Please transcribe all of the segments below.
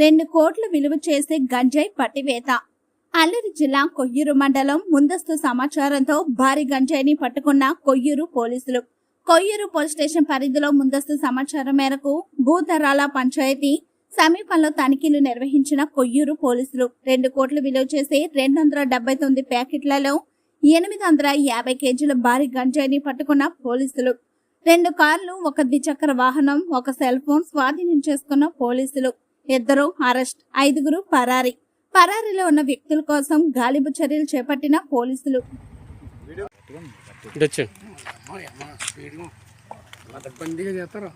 రెండు కోట్లు విలువ చేసే గంజాయి పట్టివేత. అల్లూరి జిల్లా కొయ్యూరు మండలం ముందస్తు సమాచారంతో భారీ గంజాయిని పట్టుకున్న కొయ్యూరు పోలీసులు. కొయ్యూరు పోలీస్ స్టేషన్ పరిధిలో ముందస్తు సమాచారం మేరకు భూధరాల పంచాయతీ సమీపంలో తనిఖీలు నిర్వహించిన కొయ్యూరు పోలీసులు. రెండు కోట్లు విలువ చేసే రెండు వందల డెబ్బై తొమ్మిది ప్యాకెట్లలో ఎనిమిది వందల యాభై కేజీల భారీ గంజాయిని పట్టుకున్న పోలీసులు. రెండు కార్లు ఒక ద్విచక్ర వాహనం ఒక సెల్ ఫోన్ స్వాధీనం చేసుకున్న పోలీసులు. ఇద్దరు అరెస్ట్ ఐదుగురు పరారీ. పరారీలో ఉన్న వ్యక్తుల కోసం గాలింపు చర్యలు చేపట్టిన పోలీసులు అంత బండిగా చేస్తారు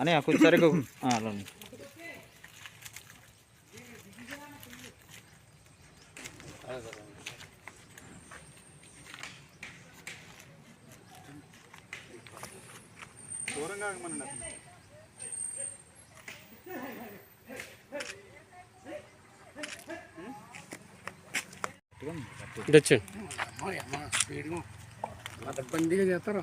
అని కొంచెం సరిగ్గా ఆ, అలా ఉంది. ఇటొచ్చు స్పీడ్గా. అంత బండిగా చేస్తారు?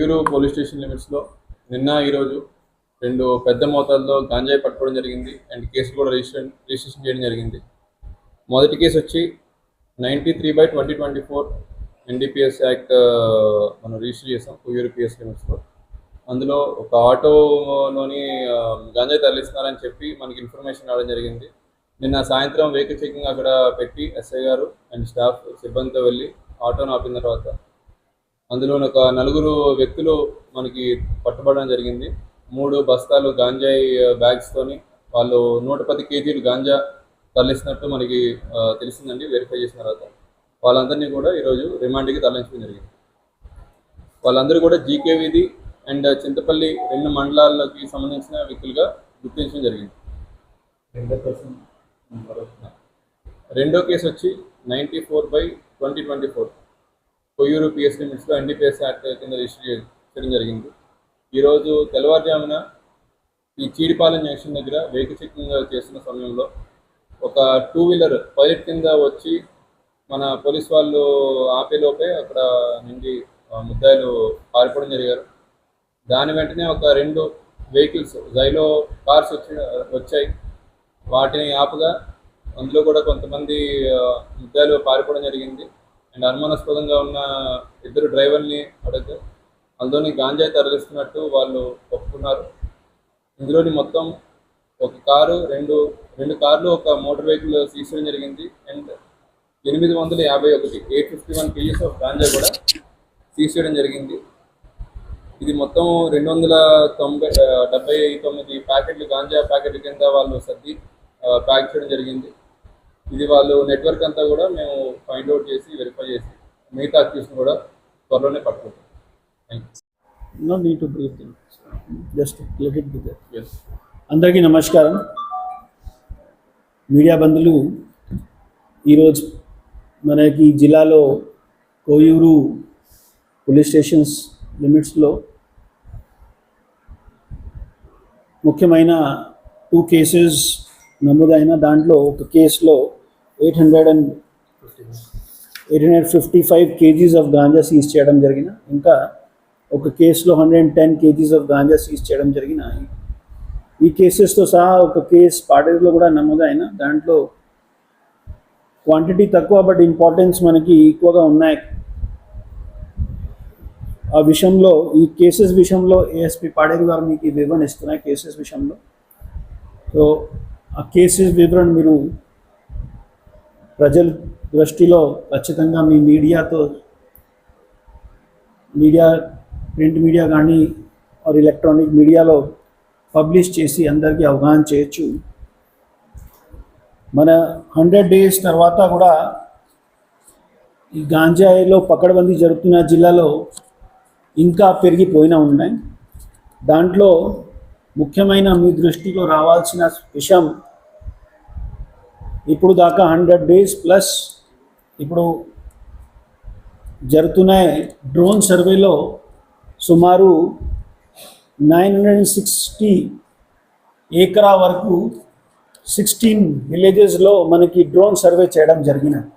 ఉయ్యూరు పోలీస్ స్టేషన్ లిమిట్స్లో నిన్న ఈరోజు రెండు పెద్ద మోతాదులో గాంజాయి పట్టుకోవడం జరిగింది అండ్ కేసు కూడా రిజిస్టర్ రిజిస్ట్రేషన్ చేయడం జరిగింది. మొదటి కేసు వచ్చి ninety three by twenty twenty four NDPS act మనం రిజిస్టర్ చేసాం ఉయ్యూరు పిఎస్ లిమిట్స్లో అందులో ఒక ఆటోలోని ఆ, గంజాయి తరలిస్తున్నారని చెప్పి మనకి ఇన్ఫర్మేషన్ రావడం జరిగింది. నిన్న సాయంత్రం వెహికల్ చెకింగ్ అక్కడ పెట్టి ఎస్ఐ గారు అండ్ స్టాఫ్ సిబ్బందితో వెళ్ళి ఆటోను ఆపిన తర్వాత అందులో ఒక నలుగురు వ్యక్తులు మనకి పట్టుబడడం జరిగింది. మూడు బస్తాలు గాంజాయి బ్యాగ్స్తోని వాళ్ళు నూట పది కేజీలు గాంజా తరలిస్తున్నట్టు మనకి తెలిసిందండి. వెరిఫై చేసిన తర్వాత వాళ్ళందరినీ కూడా ఈరోజు రిమాండ్కి తరలించడం జరిగింది. వాళ్ళందరూ కూడా జీకే వీధి అండ్ చింతపల్లి రెండు మండలాలకి సంబంధించిన వ్యక్తులుగా గుర్తించడం జరిగింది. రెండో కేసు వచ్చి ninety four by twenty twenty four. Koyyuru PSC లిమిట్స్లో ఎన్డీపీఎస్ యాక్ట్ కింద రిజిస్టర్ చేయడం జరిగింది. ఈరోజు తెల్లవారుజామున ఈ చీడిపాలెం జంక్షన్ దగ్గర వెహికల్ చెకింగ్ చేస్తున్న సమయంలో ఒక టూ వీలర్ పైలట్ కింద వచ్చి మన పోలీస్ వాళ్ళు ఆపేలోపే అక్కడ నుండి ముద్దాయిలు పారిపోవడం జరిగారు. దాని వెంటనే ఒక రెండు వెహికల్స్ జైలో కార్స్ వచ్చి వచ్చాయి. వాటిని ఆపగా అందులో కూడా కొంతమంది ముద్దాయిలు పారిపోవడం జరిగింది. అండ్ అనుమానాస్పదంగా ఉన్న ఇద్దరు డ్రైవర్ని అడగ్గా అందులోని గాంజాయి తరలిస్తున్నట్టు వాళ్ళు ఒప్పుకున్నారు. ఇందులోని మొత్తం ఒక కారు రెండు రెండు కార్లు ఒక మోటార్ వెహికల్ తీసుకోవడం చేయడం జరిగింది. అండ్ ఎనిమిది వందల యాభై ఒకటి eight fifty one KGs of ganja కూడా సీజ్ చేయడం జరిగింది. ఇది మొత్తం రెండు వందల తొంభై డెబ్బై తొమ్మిది ప్యాకెట్లు గాంజా ప్యాకెట్ల కింద వాళ్ళు సర్ది ప్యాక్ చేయడం జరిగింది. ఇది వాళ్ళు నెట్వర్క్ అంతా కూడా మేము ఫైండ్ అవుట్ చేసి వెరిఫై చేసి మిగతా అక్యూస్ని కూడా త్వరలోనే పట్టుకుంటాం. Let it be there. యూ ఎస్ అందరికీ నమస్కారం. మీడియా బంధువులు ఈరోజు మనకి జిల్లాలో కోయూరు పోలీస్ స్టేషన్స్ లిమిట్స్లో ముఖ్యమైన టూ కేసెస్ నమోదైన దాంట్లో ఒక కేసులో eight hundred and eight hundred fifty five KGs of ganja seize చేయడం జరిగిన ఇంకా ఒక కేసులో hundred and ten KGs of ganja seize చేయడం జరిగిన ఈ కేసెస్తో సహా ఒక కేసు పాడేరులో కూడా నమోదైన దాంట్లో క్వాంటిటీ తక్కువ బట్ ఇంపార్టెన్స్ మనకి ఎక్కువగా ఉన్నాయి. ఆ విషయంలో ఈ కేసెస్ విషయంలో ఏఎస్పి పాడేరు గారు మీకు వివరణ ఇస్తున్నాయి కేసెస్ విషయంలో. సో ఆ కేసెస్ వివరణ మీరు ప్రజల దృష్టిలో ఖచ్చితంగా మీ మీడియాతో మీడియా ప్రింట్ మీడియా కానీ ఆర్ ఎలక్ట్రానిక్ మీడియాలో పబ్లిష్ చేసి అందరికీ అవగాహన చేయొచ్చు. మన హండ్రెడ్ డేస్ తర్వాత కూడా ఈ గాంజాయిలో పకడ్బందీ జరుగుతున్న జిల్లాలో ఇంకా పెరిగిపోయినా ఉన్నాయి. దాంట్లో ముఖ్యమైన మీ దృష్టిలో రావాల్సిన విషయం ఇప్పుడు దాకా హండ్రెడ్ డేస్ ప్లస్ ఇప్పుడు జరుగుతున్న డ్రోన్ సర్వేలో సుమారు nine hundred and sixty acre వరకు సిక్స్టీన్ విలేజెస్లో మనకి డ్రోన్ సర్వే చేయడం జరిగినది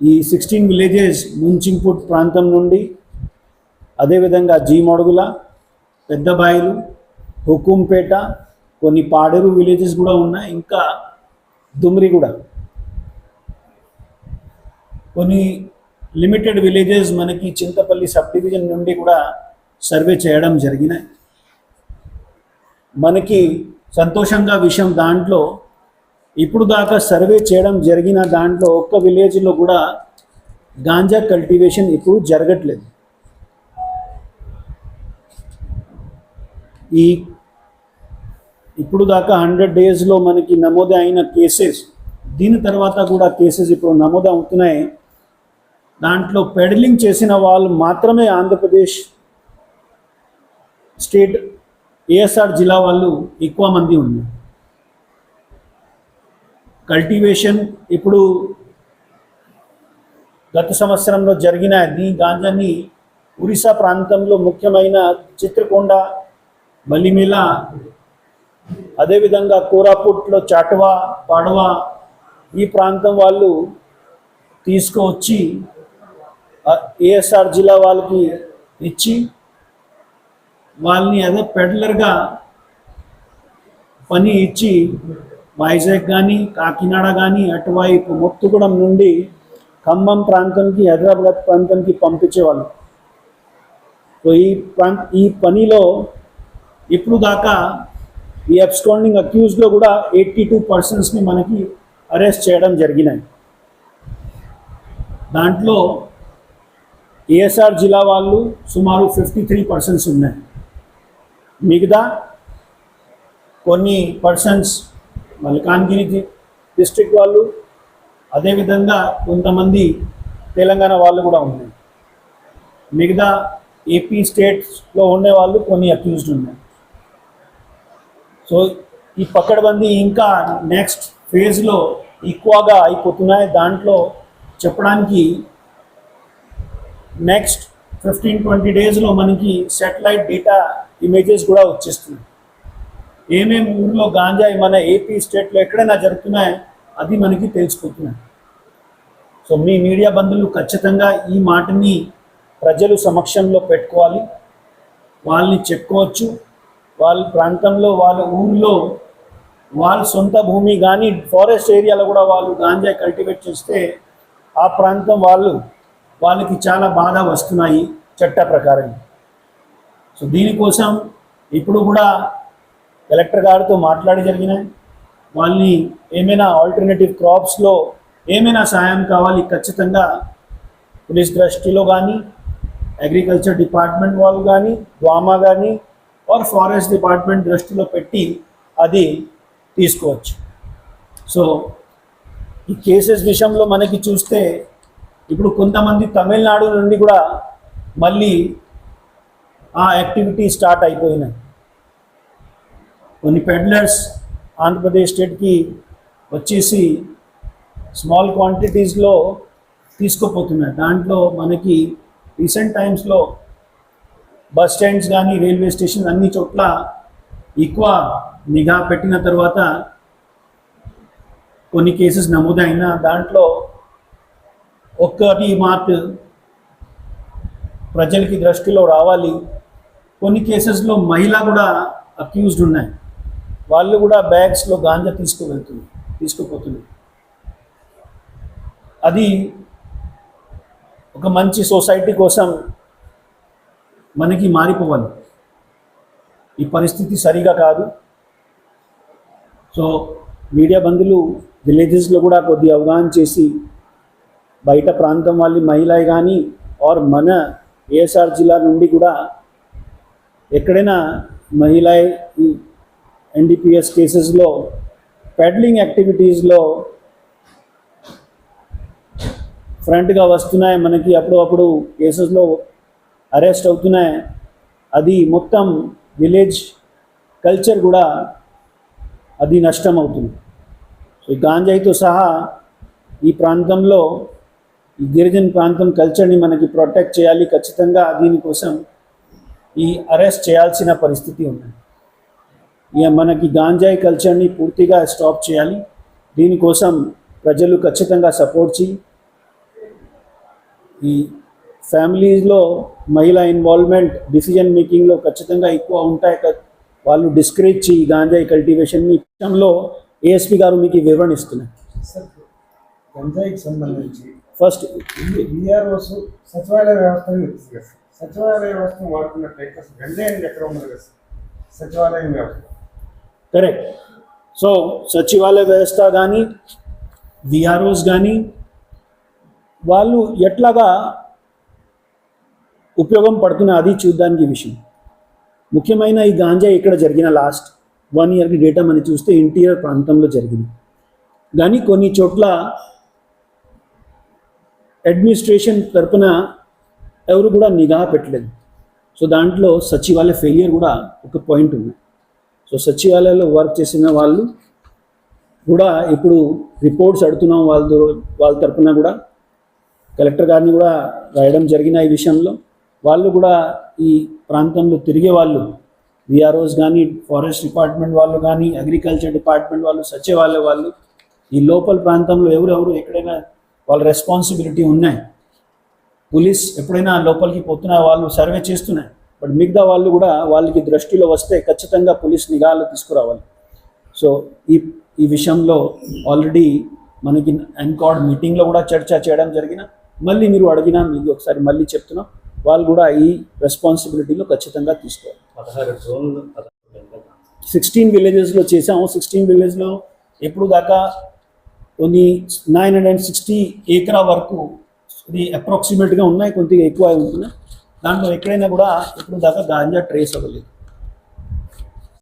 ఈ సిక్స్టీన్ విలేజెస్ ముంచింపుట్ ప్రాంతం నుండి అదేవిధంగా జీమడుగుల పెద్దబాయిలు హుకుంపేట కొన్ని పాడేరు విలేజెస్ కూడా ఉన్నాయి. ఇంకా దుమ్రిగూడ కొన్ని లిమిటెడ్ విలేజెస్ మనకి చింతపల్లి సబ్ డివిజన్ నుండి కూడా సర్వే చేయడం జరిగినాయి. మనకి సంతోషంగా విషయం దాంట్లో ఇప్పుడు దాకా సర్వే చేయడం జరిగిన దాంట్లో ఒక్క విలేజ్లో కూడా గాంజా కల్టివేషన్ ఇప్పుడు జరగట్లేదు. ఈ ఇప్పుడు దాకా హండ్రెడ్ డేస్లో మనకి నమోదు అయిన కేసెస్ దీని తర్వాత కూడా కేసెస్ ఇప్పుడు నమోదు అవుతున్నాయి. దాంట్లో పెడలింగ్ చేసిన వాళ్ళు మాత్రమే ఆంధ్రప్రదేశ్ స్టేట్ ఏఎస్ఆర్ జిల్లా వాళ్ళు ఎక్కువ మంది ఉన్నారు. కల్టివేషన్ ఇప్పుడు గత సంవత్సరంలో జరిగిన ఈ గాంజాని ఒరిస్సా ప్రాంతంలో ముఖ్యమైన చిత్రకొండ మలిమిల అదేవిధంగా కోరాపుట్లో చాటవా పాడవా ఈ ప్రాంతం వాళ్ళు తీసుకువచ్చి ఏఎస్ఆర్ జిల్లా వాళ్ళకి ఇచ్చి వాళ్ళని అదే పెడ్లర్గా పని ఇచ్చి వైజాగ్ కానీ కాకినాడ కానీ అటువైపు మొత్తుగూడెం నుండి ఖమ్మం ప్రాంతంకి హైదరాబాద్ ప్రాంతానికి పంపించేవాళ్ళు. సో ఈ ప్రాంత ఈ పనిలో ఇప్పుడు దాకా ఈ అబ్స్కాండింగ్ అక్యూజ్లో కూడా ఎయిటీ టూ పర్సన్స్ని మనకి అరెస్ట్ చేయడం జరిగినాయి దాంట్లో ఏఎస్ఆర్ జిల్లా వాళ్ళు సుమారు ఫిఫ్టీ త్రీ పర్సన్స్ ఉన్నాయి. మిగతా కొన్ని పర్సన్స్ మల్కాన్గిరి డిస్ట్రిక్ట్ వాళ్ళు అదేవిధంగా కొంతమంది తెలంగాణ వాళ్ళు కూడా ఉన్నారు మిగతా ఏపీ స్టేట్స్లో ఉండే వాళ్ళు కొన్ని అక్యూజ్డ్ ఉన్నారు సో ఈ పక్కడబందీ ఇంకా నెక్స్ట్ ఫేజ్లో ఎక్కువగా అయిపోతున్నాయి. దాంట్లో చెప్పడానికి నెక్స్ట్ ఫిఫ్టీన్ ట్వంటీ డేస్లో మనకి సెటిలైట్ డేటా ఇమేజెస్ కూడా వచ్చేస్తుంది ఏమేమి ఊర్లో గాంజాయి మన ఏపీ స్టేట్లో ఎక్కడైనా జరుగుతున్నాయి అది మనకి తెలిసిపోతున్నాయి సో మీ మీడియా బంధువులు ఖచ్చితంగా ఈ మాటని ప్రజలు సమక్షంలో పెట్టుకోవాలి. వాళ్ళని చెప్పుకోవచ్చు. వాళ్ళ ప్రాంతంలో వాళ్ళ ఊర్లో వాళ్ళ సొంత భూమి కానీ ఫారెస్ట్ ఏరియాలో కూడా వాళ్ళు గాంజా కల్టివేట్ చేస్తే ఆ ప్రాంతం వాళ్ళు వాళ్ళకి చాలా బాధ వస్తున్నాయి చట్ట ప్రకారం. సో దీనికోసం ఇప్పుడు కూడా కలెక్టర్ గారితో మాట్లాడి జరిగినాయి వాళ్ళని ఏమైనా ఆల్టర్నేటివ్ క్రాప్స్లో ఏమైనా సాయం కావాలి ఖచ్చితంగా పోలీస్ దృష్టిలో కానీ అగ్రికల్చర్ డిపార్ట్మెంట్ వాళ్ళు కానీ ద్వామా కానీ ఆర్ ఫారెస్ట్ డిపార్ట్మెంట్ దృష్టిలో పెట్టి అది తీసుకోవచ్చు. సో ఈ కేసెస్ విషయంలో మనకి చూస్తే ఇప్పుడు కొంతమంది తమిళనాడు నుండి కూడా మళ్ళీ ఆ యాక్టివిటీ స్టార్ట్ అయిపోయినాయి. కొన్ని పెడ్లర్స్ ఆంధ్రప్రదేశ్ స్టేట్కి వచ్చేసి స్మాల్ క్వాంటిటీస్లో తీసుకుపోతున్నాయి దాంట్లో మనకి రీసెంట్ టైమ్స్లో బస్ స్టాండ్స్ కానీ రైల్వే స్టేషన్ అన్ని చోట్ల ఎక్కువ నిఘా పెట్టిన తర్వాత కొన్ని కేసెస్ నమోదైన దాంట్లో ఒక్కటి మార్పు ప్రజలకి దృష్టిలో రావాలి. కొన్ని కేసెస్లో మహిళ కూడా అక్యూజ్డ్ ఉన్నాయి. వాళ్ళు కూడా బ్యాగ్స్లో గాంజా తీసుకువెళ్తుంది తీసుకుపోతుంది అది ఒక మంచి సొసైటీ కోసం మనకి మారిపోవాలి. ఈ పరిస్థితి సరిగా కాదు. సో మీడియా బంధువులు విలేజెస్లో కూడా కొద్ది అవగాహన చేసి బయట ప్రాంతం వాళ్ళ మహిళ కానీ ఆర్ మన ఏఎస్ఆర్ జిల్లా నుండి కూడా ఎక్కడైనా మహిళ ఎన్డిపిఎస్ ఎన్డీపీఎస్ కేసెస్లో పెడ్లింగ్ యాక్టివిటీస్లో ఫ్రంట్గా వస్తున్నాయి మనకి అప్పుడప్పుడు కేసెస్లో అరెస్ట్ అవుతున్నాయి. అది మొత్తం విలేజ్ కల్చర్ కూడా అది నష్టం అవుతుంది. సో ఈ గాంజాయితో సహా ఈ ప్రాంతంలో ఈ గిరిజన ప్రాంతం కల్చర్ని మనకి ప్రొటెక్ట్ చేయాలి. ఖచ్చితంగా దీనికోసం ఈ అరెస్ట్ చేయాల్సిన పరిస్థితి ఉంది. ఇక మనకి గాంజాయి కల్చర్ని పూర్తిగా స్టాప్ చేయాలి. దీనికోసం ప్రజలు ఖచ్చితంగా సపోర్ట్ చేయి. ఈ ఫ్యామిలీస్లో మహిళా ఇన్వాల్వ్మెంట్ డిసిజన్ మేకింగ్లో ఖచ్చితంగా ఎక్కువ ఉంటాయి కదా వాళ్ళు డిస్కరేజ్ చేయి గాంజాయి కల్టివేషన్ విషయంలో ఏఎస్పి గారు మీకు వివరణ ఇస్తున్నారు గంజాయికి సంబంధించి ఫస్ట్ బీఆర్ఓస్ సచివాలయ వ్యవస్థ. సచివాలయ వ్యవస్థను వాడుతున్నట్లయితే గంజాయి ఎక్కడ ఉండదు కదా. సచివాలయం వ్యవస్థ కరెక్ట్ సో సచివాలయ వ్యవస్థ కానీ విఆర్ఓస్ కానీ వాళ్ళు ఎట్లాగా ఉపయోగం పడుతున్న అది చూడడానికి విషయం. ముఖ్యమైన ఈ గాంజా ఇక్కడ జరిగిన లాస్ట్ వన్ ఇయర్కి డేటా మనం చూస్తే ఇంటీరియర్ ప్రాంతంలో జరిగింది. కానీ కొన్ని చోట్ల అడ్మినిస్ట్రేషన్ తరపున ఎవరు కూడా నిఘా పెట్టలేదు. సో దాంట్లో సచివాలయ ఫెయిలియర్ కూడా ఒక పాయింట్ ఉంది. సో సచివాలయంలో వర్క్ చేసిన వాళ్ళు కూడా ఇప్పుడు రిపోర్ట్స్ అడుగుతున్నాం వాళ్ళ వాళ్ళ తరపున కూడా. కలెక్టర్ గారిని కూడా రాయడం జరిగిన ఈ విషయంలో. వాళ్ళు కూడా ఈ ప్రాంతంలో తిరిగే వాళ్ళు విఆర్ఓస్ కానీ ఫారెస్ట్ డిపార్ట్మెంట్ వాళ్ళు కానీ అగ్రికల్చర్ డిపార్ట్మెంట్ వాళ్ళు సచివాలయ వాళ్ళు ఈ లోపల ప్రాంతంలో ఎవరెవరు ఎక్కడైనా వాళ్ళ రెస్పాన్సిబిలిటీ ఉన్నాయి. పోలీస్ ఎప్పుడైనా లోపలికి పోతున్నా వాళ్ళు సర్వే చేస్తున్నాయి. బట్ మిగతా వాళ్ళు కూడా వాళ్ళకి దృష్టిలో వస్తే ఖచ్చితంగా పోలీస్ నిఘాలు తీసుకురావాలి. సో ఈ ఈ విషయంలో ఆల్రెడీ మనకి ఎన్కాడ్ మీటింగ్లో కూడా చర్చ చేయడం జరిగిన మళ్ళీ మీరు అడిగినా మీకు ఒకసారి మళ్ళీ చెప్తున్నాం. వాళ్ళు కూడా ఈ రెస్పాన్సిబిలిటీలో ఖచ్చితంగా తీసుకోవాలి. సిక్స్టీన్ విలేజెస్లో చేసాము సిక్స్టీన్ విలేజ్లో ఎప్పుడు దాకా కొన్ని nine hundred and sixty acre వరకు ఇది అప్రాక్సిమేట్గా ఉన్నాయి కొద్దిగా ఎక్కువ ఉంటున్నాయి దాంట్లో ఎక్కడైనా కూడా ఇప్పుడు దాకా గాంజా ట్రేస్ అవ్వలేదు.